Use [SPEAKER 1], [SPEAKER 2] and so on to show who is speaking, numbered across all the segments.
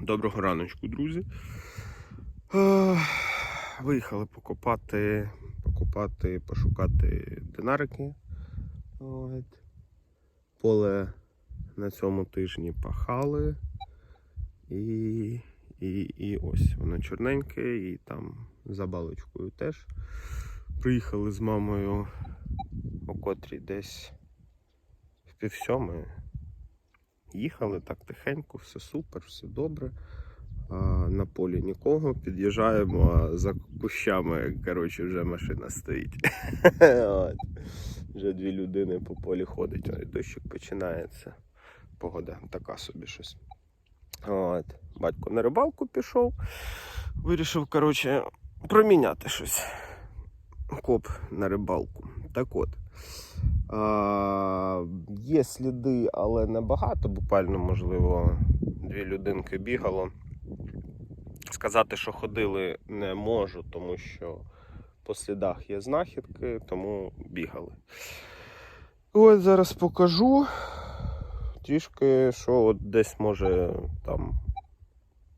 [SPEAKER 1] Доброго раночку, друзі. Виїхали покопати, покопати, пошукати динарики. От. Поле на цьому тижні пахали. І, і, і ось воно чорненьке, і там за балочкою теж. Приїхали з мамою о котрій десь в пів сьомої. Їхали так тихенько, все супер, все добре. На полі нікого. Під'їжджаємо, за кущами коротше, вже машина стоїть. Вже дві людини по полі ходить, дощик починається. Погода така собі щось. От. Батько на рибалку пішов, вирішив, коротше, проміняти щось. Коп на рибалку. Так от. Є сліди, але небагато, буквально, можливо, дві людинки бігало. Сказати, що ходили, не можу, тому що по слідах є знахідки, тому бігали. Ось зараз покажу. Трішки, що от десь може там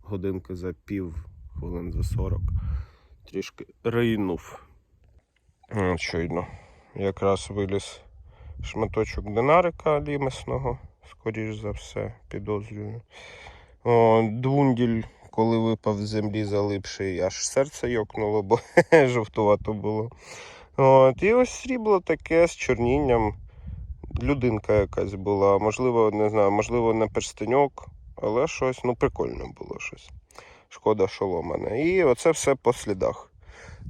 [SPEAKER 1] годинки за пів, хвилин за 40. Трішки рийнув. Щойно. Якраз виліз шматочок динарика лімесного, скоріш за все, підозрюю. О, двунділь, коли випав з землі залипший, аж серце йокнуло, бо жовтувато було. От, і ось срібло таке з чорнінням. Людинка якась була, можливо, не знаю, можливо, не перстеньок, але щось, ну, прикольно було щось. Шкода, що ломане. І оце все по слідах.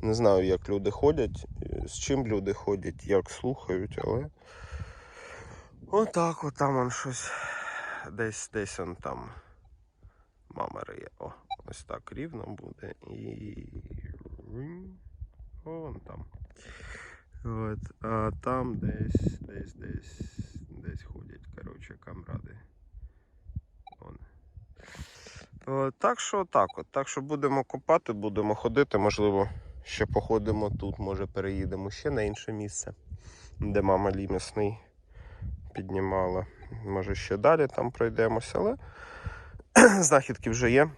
[SPEAKER 1] Не знаю, як люди ходять, з чим люди ходять, як слухають, але. Отак, от там он щось. Десь десь он там. Мама риє. О, ось так рівно буде. І. О, вон там. От, а там десь, десь, десь, десь ходять, коротше, камради. Вон. От, так що так от. Так що будемо копати, будемо ходити, можливо, ще походимо тут, може переїдемо ще на інше місце, де мама лімісний піднімала. Може ще далі там пройдемося, але знахідки вже є.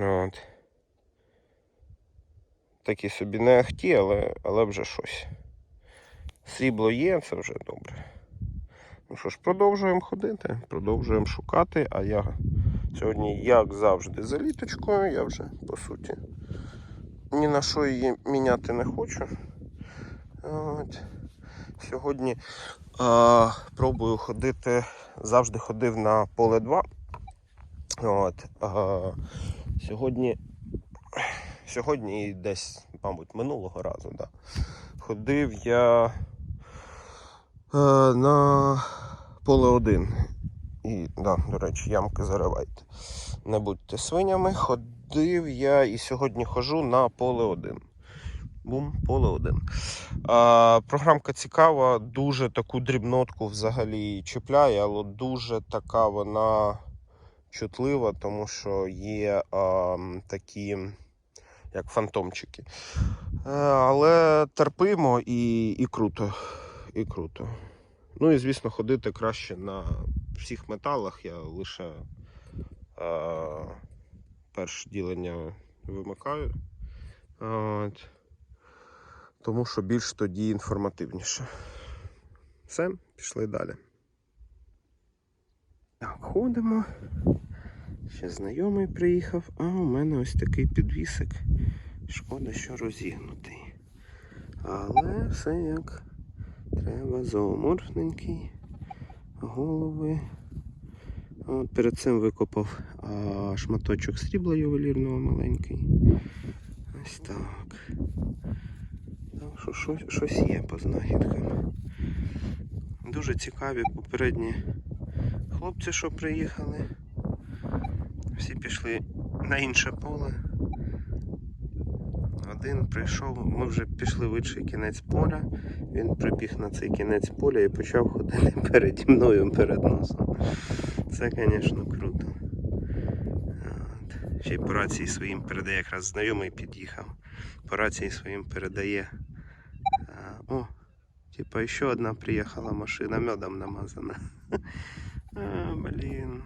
[SPEAKER 1] От. Такі собі не ахті, але, але вже щось. Срібло є, це вже добре. Ну що ж, продовжуємо ходити, продовжуємо шукати, а я сьогодні, як завжди, за літочкою, я вже по суті ні на що її міняти не хочу. От. Сьогодні а, пробую ходити, завжди ходив на поле 2. От, а, сьогодні, сьогодні і десь, мабуть, минулого разу, да, ходив я е, на поле 1. І, да, до речі, ямки заривайте. Не будьте свинями. Ходив я і сьогодні хожу на поле 1. Бум, поле 1. А, програмка цікава, дуже таку дрібнотку взагалі чіпляє, але дуже така вона чутлива, тому що є а, такі, як фантомчики. Е, але терпимо і, і круто. І круто. Ну і звісно, ходити краще на всіх металах. Я лише перше ділення вимикаю. От. Тому що більш тоді інформативніше. Все, пішли далі. Так, ходимо. Ще знайомий приїхав, а у мене ось такий підвісик. Шкода, що розігнутий. Але все як треба зооморфненький. Голови. От перед цим викопав а, шматочок срібла ювелірного маленький. Ось так. Так що щось, щось є по знахідкам. Дуже цікаві попередні хлопці, що приїхали. Всі пішли на інше поле. Один прийшов, ми вже пішли в інший кінець поля. Він прибіг на цей кінець поля і почав ходити переді мною перед носом. Це, звісно, круто. От. Ще й по рації своїм передає, якраз знайомий під'їхав. По рації своїм передає. О, типа ще одна приїхала машина, медом намазана. А, блін.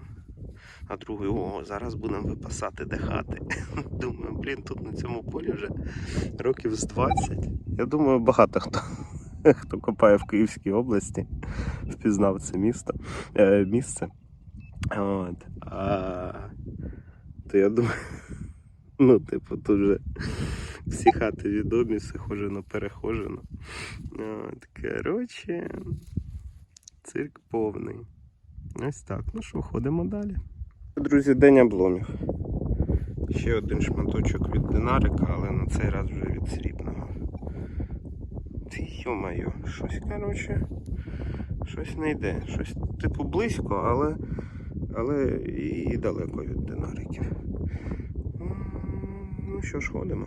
[SPEAKER 1] а другий, о, зараз будемо випасати де хати. Думаю, блін, тут на цьому полі вже років з 20. Я думаю, багато хто, хто копає в Київській області, впізнав це місто, е, місце. От. А, то я думаю, ну, типу, тут вже всі хати відомі, все хожено перехожено. От, коротше, цирк повний. Ось так. Ну що, ходимо далі. Друзі, день обломів. Ще один шматочок від динарика, але на цей раз вже від срібного. Йо-моє, щось, коротше, щось не йде. Щось типу близько, але, але і, далеко від динариків. Ну що ж, ходимо.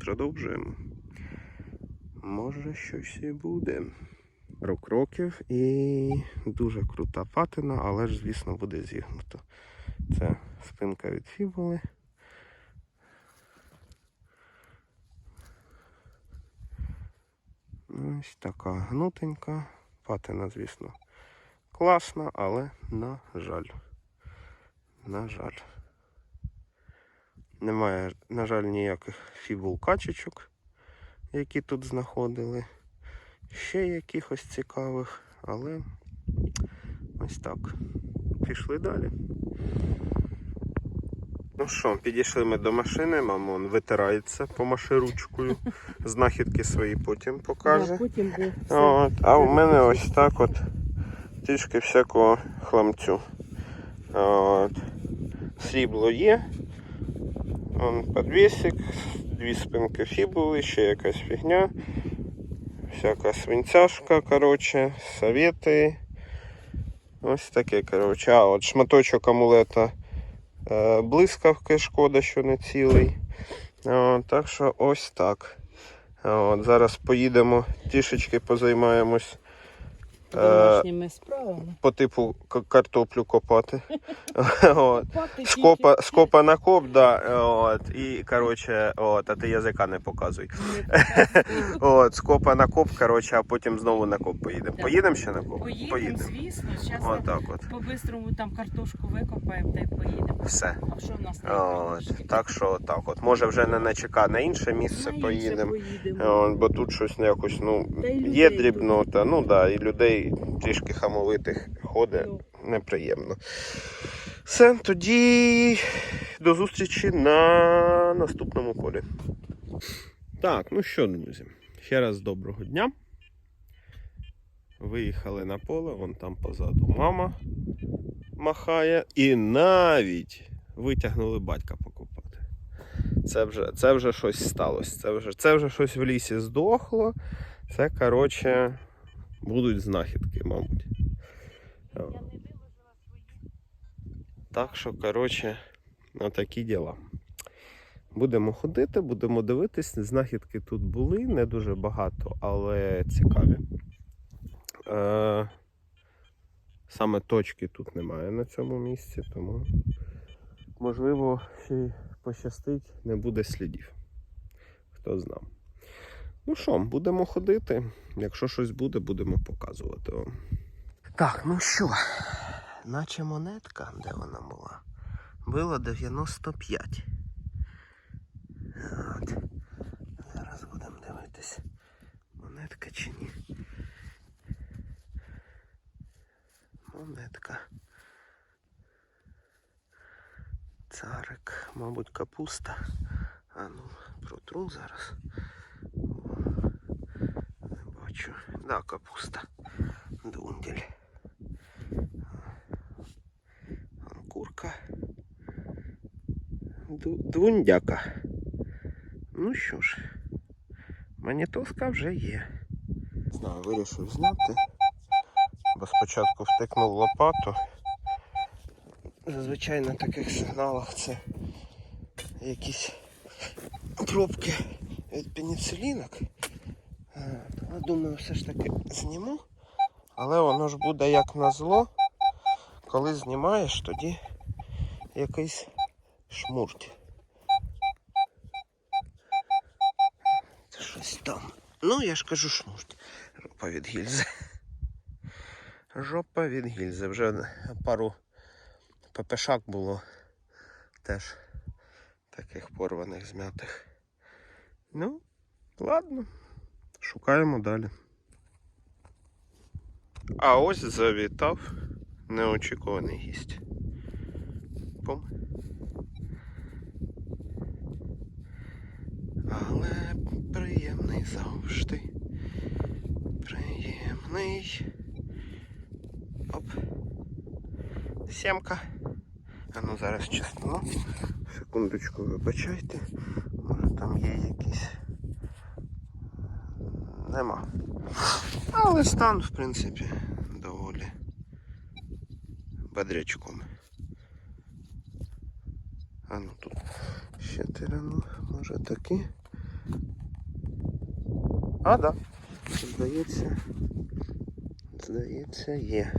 [SPEAKER 1] Продовжуємо. Може щось і буде. Пару кроків і дуже крута патина, але ж, звісно, буде зігнуто. Це спинка від фібули. Ось така гнутенька. Патина, звісно, класна, але на жаль. На жаль. Немає, на жаль, ніяких фібул качечок, які тут знаходили. Ще якихось цікавих, але ось так. Пішли далі. Ну що, підійшли ми до машини, мамон витирається по маширучкою. Знахідки свої потім покаже.
[SPEAKER 2] Да, потім.
[SPEAKER 1] От, а у мене ось так от трішки всякого хламцю. От. Срібло є. Он подвісик, дві спинки фібули, ще якась фігня. Всяка свинцяшка, коротше, совєти. Ось таке, коротше. А, от шматочок амулета е, блискавки, шкода, що не цілий. От, так що ось так. От, зараз поїдемо, трішечки позаймаємось
[SPEAKER 2] Домашніми справами.
[SPEAKER 1] по типу картоплю копати. От. Скопа, скопа на коп, да, от, і коротше, от, а ти язика не показуй. От, скопа на коп, коротше, а потім знову на коп поїдемо. Поїдемо ще на коп?
[SPEAKER 2] Поїдемо, звісно. Зараз
[SPEAKER 1] От так от.
[SPEAKER 2] по-бистрому там картошку викопаємо та й поїдемо.
[SPEAKER 1] Все.
[SPEAKER 2] А що в нас?
[SPEAKER 1] От, так що так от. Може вже не на ЧК, на інше місце поїдемо. Бо тут щось якось, ну, є дрібнота, ну так, да, і людей трішки хамовитих ходить. Неприємно. Все, тоді до зустрічі на наступному полі. Так, ну що, друзі, ще раз доброго дня. Виїхали на поле, вон там позаду мама махає. І навіть витягнули батька покупати. Це вже, це вже щось сталося. Це вже, це вже щось в лісі здохло. Це, коротше, будуть знахідки, мабуть. Так що, коротше, такі діла. Будемо ходити, будемо дивитись. Знахідки тут були, не дуже багато, але цікаві. Е, саме точки тут немає на цьому місці, тому можливо ще пощастить, не буде слідів. Хто знав. Ну що, будемо ходити. Якщо щось буде, будемо показувати вам. Так, ну що, наче монетка, де вона була? Було 95. От. Зараз будемо дивитись, монетка чи ні. Монетка. Царик, мабуть, капуста. А ну, протру зараз. Бачу. Да, капуста. Дундель. Вон Курка. Ду- Дундяка. Ну що ж, монетоска вже є. Не знаю, вирішив зняти. Бо спочатку втикнув лопату. Зазвичай на таких сигналах це якісь пробки від пеніцилінок. Думаю, все ж таки зніму. Але воно ж буде як назло. Коли знімаєш, тоді якийсь шмурть. Це щось там. Ну, я ж кажу шмурть. Жопа від гільзи. Жопа від гільзи. Вже пару ППШак було теж таких порваних, змятих. Ну, ладно, шукаємо далі. А ось завітав неочікуваний гість. Пум. Але приємний завжди. Приємний. Оп. Сімка. А ну зараз чесно. Секундочку, вибачайте. Може там є якісь. Нема. Але стан, в принципі, доволі бодрячком. А ну тут ще тирану, може такі. А, да. Здається. Здається, є.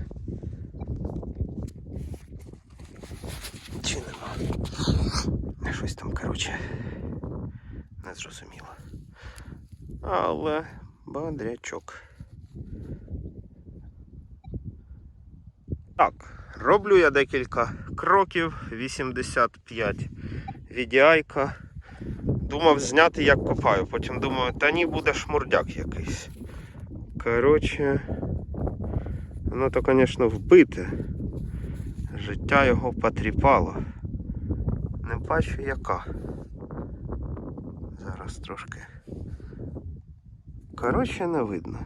[SPEAKER 1] Чи нема? Щось там, коротше, не зрозуміло. Але бодрячок. Так, роблю я декілька кроків, 85 відіайка. Думав зняти, як копаю. Потім думаю, та ні, буде шмурдяк якийсь. Коротше, воно то, звісно, вбите. Життя його потріпало. Не бачу яка. Зараз трошки. Коротше, не видно.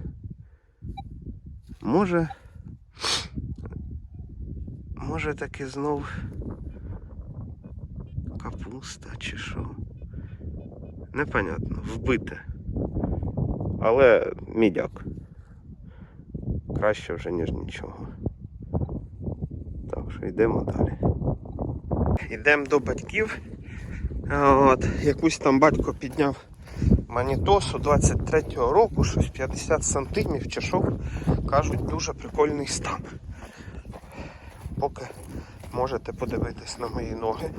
[SPEAKER 1] Може. Може таки знов капуста чи що. Непонятно, вбите. Але мідяк. Краще вже, ніж нічого. Так що йдемо далі. Йдемо до батьків. От, якусь там батько підняв манітосу 23-го року, щось 50 сантимів чи що. Кажуть, дуже прикольний стан. Поки можете подивитись на мої ноги,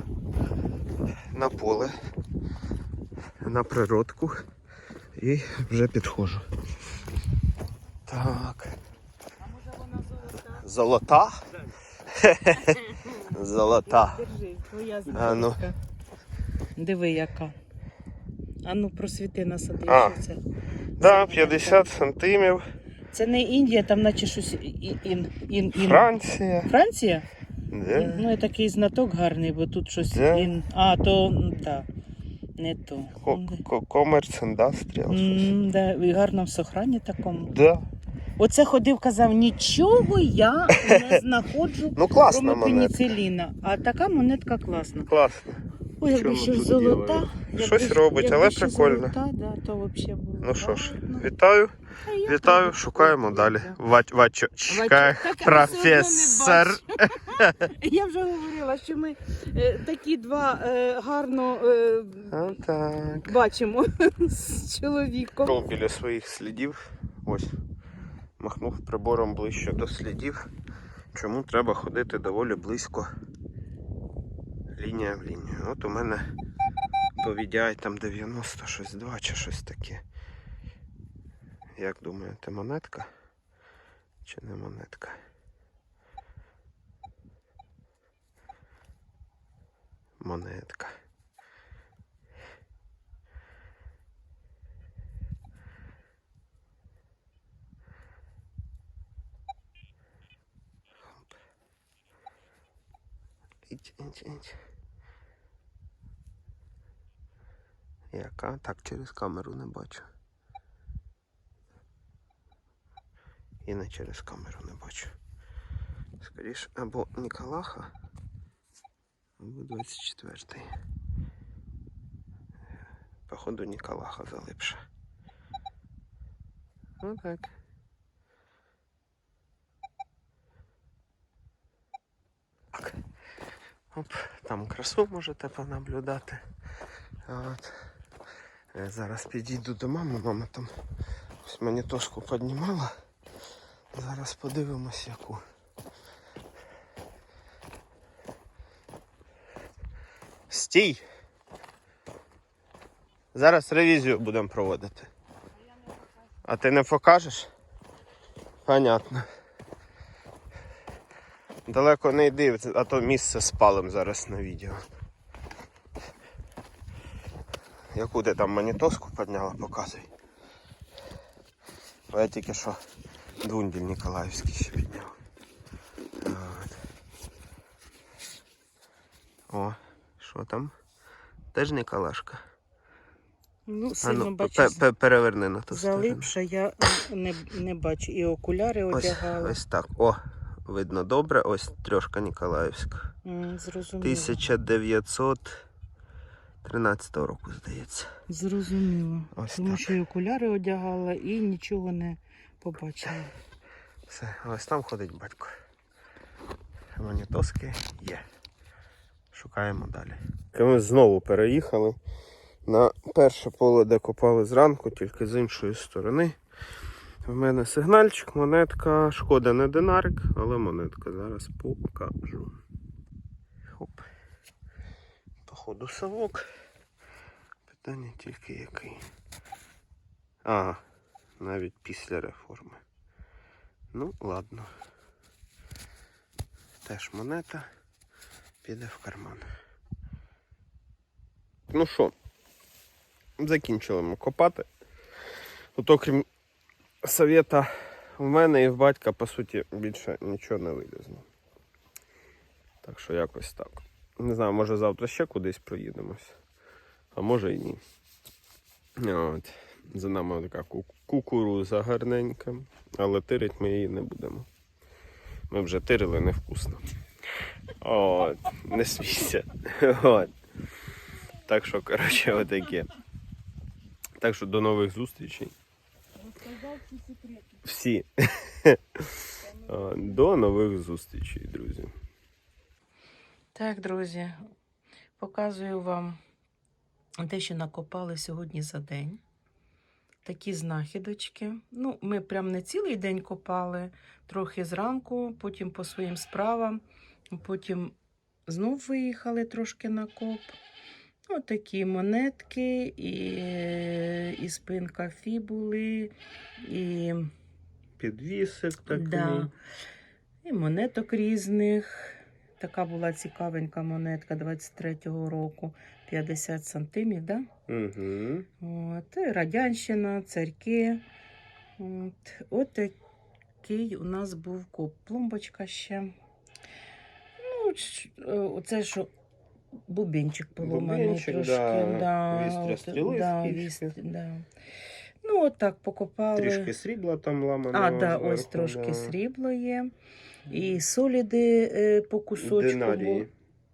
[SPEAKER 1] на поле, на природку і вже підходжу. Так.
[SPEAKER 2] А може вона золота?
[SPEAKER 1] Золота? Золота.
[SPEAKER 2] Держи, твоя
[SPEAKER 1] ну.
[SPEAKER 2] Диви яка. А ну просвіти нас
[SPEAKER 1] А.
[SPEAKER 2] Андрій, що це.
[SPEAKER 1] Да, 50 сантимів.
[SPEAKER 2] Це не Індія, там наче щось ін, ін, ін.
[SPEAKER 1] Франція.
[SPEAKER 2] Франція?
[SPEAKER 1] Де?
[SPEAKER 2] Ну, і такий знаток гарний, бо тут щось
[SPEAKER 1] Да.
[SPEAKER 2] ін. А, то м, та. Не то.
[SPEAKER 1] Комерц індастріал.
[SPEAKER 2] М, да, і гарно в сохрані такому.
[SPEAKER 1] Да.
[SPEAKER 2] Оце ходив, казав, нічого я не знаходжу.
[SPEAKER 1] Ну класна
[SPEAKER 2] Кроме
[SPEAKER 1] монетка.
[SPEAKER 2] пеніциліна. А така монетка класна.
[SPEAKER 1] Класно.
[SPEAKER 2] Ой, якби ще золота.
[SPEAKER 1] Щось робить, але прикольно. Ну що ж, вітаю, вітаю, шукаємо далі. вачочка, професор.
[SPEAKER 2] Я вже говорила, що ми е, такі два е, гарно е, бачимо з чоловіком.
[SPEAKER 1] Ну, біля своїх слідів. Ось. Махнув прибором ближче до слідів. Чому треба ходити доволі близько лінія в лінію. От у мене по VDI там 90 щось 2 чи щось таке. Як думаєте, монетка? Чи не монетка? Монетка. Іть, іть, іть. Яка? Так, через камеру не бачу. І не через камеру не бачу. Скоріше, або Ніколаха, або 24-й. Походу Ніколаха залипша. Ну. Так. Оп, там красу можете понаблюдати. От. Я зараз підійду до мами, мама там ось монітоску піднімала. Зараз подивимось яку. Стій! Зараз ревізію будемо проводити. А ти не покажеш? Понятно. Далеко не йди, а то місце спалим зараз на відео. Яку ти там монітоску підняла, показуй. Бо я тільки що Дунділь Ніколаївський ще підняв. От. О, що там? Теж Ніколашка.
[SPEAKER 2] Ну, сильно
[SPEAKER 1] ну,
[SPEAKER 2] бачу.
[SPEAKER 1] пе- пе- переверни на ту сторону.
[SPEAKER 2] Залипша я не, не бачу. І окуляри
[SPEAKER 1] Ось,
[SPEAKER 2] одягала.
[SPEAKER 1] ось так. О, видно добре. Ось трьошка Ніколаївська.
[SPEAKER 2] М, Зрозуміло.
[SPEAKER 1] 1913 року, здається.
[SPEAKER 2] Зрозуміло.
[SPEAKER 1] Ось
[SPEAKER 2] Тому
[SPEAKER 1] так.
[SPEAKER 2] що і окуляри одягала і нічого не побачила.
[SPEAKER 1] Все, ось там ходить батько. Монітоски є. Шукаємо далі. Ми знову переїхали на перше поле, де копали зранку, тільки з іншої сторони. В мене сигнальчик, монетка. Шкода не динарик, але монетка. Зараз покажу. Походу совок. Питання тільки який. Ага, навіть після реформи. Ну, ладно. Теж монета піде в карман. Ну що, закінчили ми копати. От окрім совєта в мене і в батька, по суті, більше нічого не вилізло. Так що якось так. Не знаю, може завтра ще кудись проїдемось, а може і ні. От. За нами така кукуруза гарненька, але тирить ми її не будемо. Ми вже тирили невкусно. От, не смійся. От. Так що, коротше, отаке. Так що до нових зустрічей.
[SPEAKER 2] Розказав всі секрети.
[SPEAKER 1] Всі. До нових зустрічей, друзі.
[SPEAKER 2] Так, друзі, показую вам те, що накопали сьогодні за день. Такі знахідочки. Ну, ми прям не цілий день копали, трохи зранку, потім по своїм справам, потім знов виїхали трошки на коп. Отакі монетки, і, і спинка фібули, і
[SPEAKER 1] Підвісик такий.
[SPEAKER 2] Да. І монеток різних. Така була цікавенька монетка 23-го року, 50 сантимів, да?
[SPEAKER 1] Угу.
[SPEAKER 2] От, радянщина, царьки. От, от такий у нас був коп. Пломбочка ще. Ну, е, оце що бубінчик поломаний
[SPEAKER 1] Бубінчик,
[SPEAKER 2] трошки.
[SPEAKER 1] да.
[SPEAKER 2] Да,
[SPEAKER 1] Вістря стріли
[SPEAKER 2] да,
[SPEAKER 1] скільки.
[SPEAKER 2] віст- да. Ну, от так покопали.
[SPEAKER 1] Трішки срібла там ламаного.
[SPEAKER 2] А, да, ось трошки
[SPEAKER 1] да.
[SPEAKER 2] срібло є. І соліди е, по кусочку.
[SPEAKER 1] Динарії.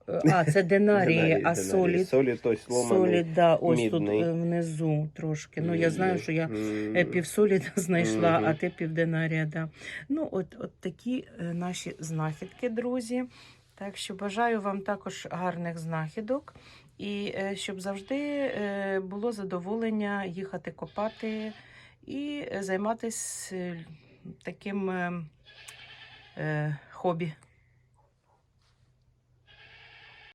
[SPEAKER 2] е, А, це динарії,
[SPEAKER 1] Динарії,
[SPEAKER 2] а
[SPEAKER 1] динарії.
[SPEAKER 2] солід.
[SPEAKER 1] Солід ось ломаний.
[SPEAKER 2] Солід, да, ось
[SPEAKER 1] мідний.
[SPEAKER 2] тут е, внизу трошки. Ну, я знаю, що я е, півсоліда знайшла,
[SPEAKER 1] Мгм.
[SPEAKER 2] а ти півдинарія, да. Ну, от, от такі е, наші знахідки, друзі. Так що бажаю вам також гарних знахідок. І е, щоб завжди е, було задоволення їхати копати і е, займатися таким е, е, хобі.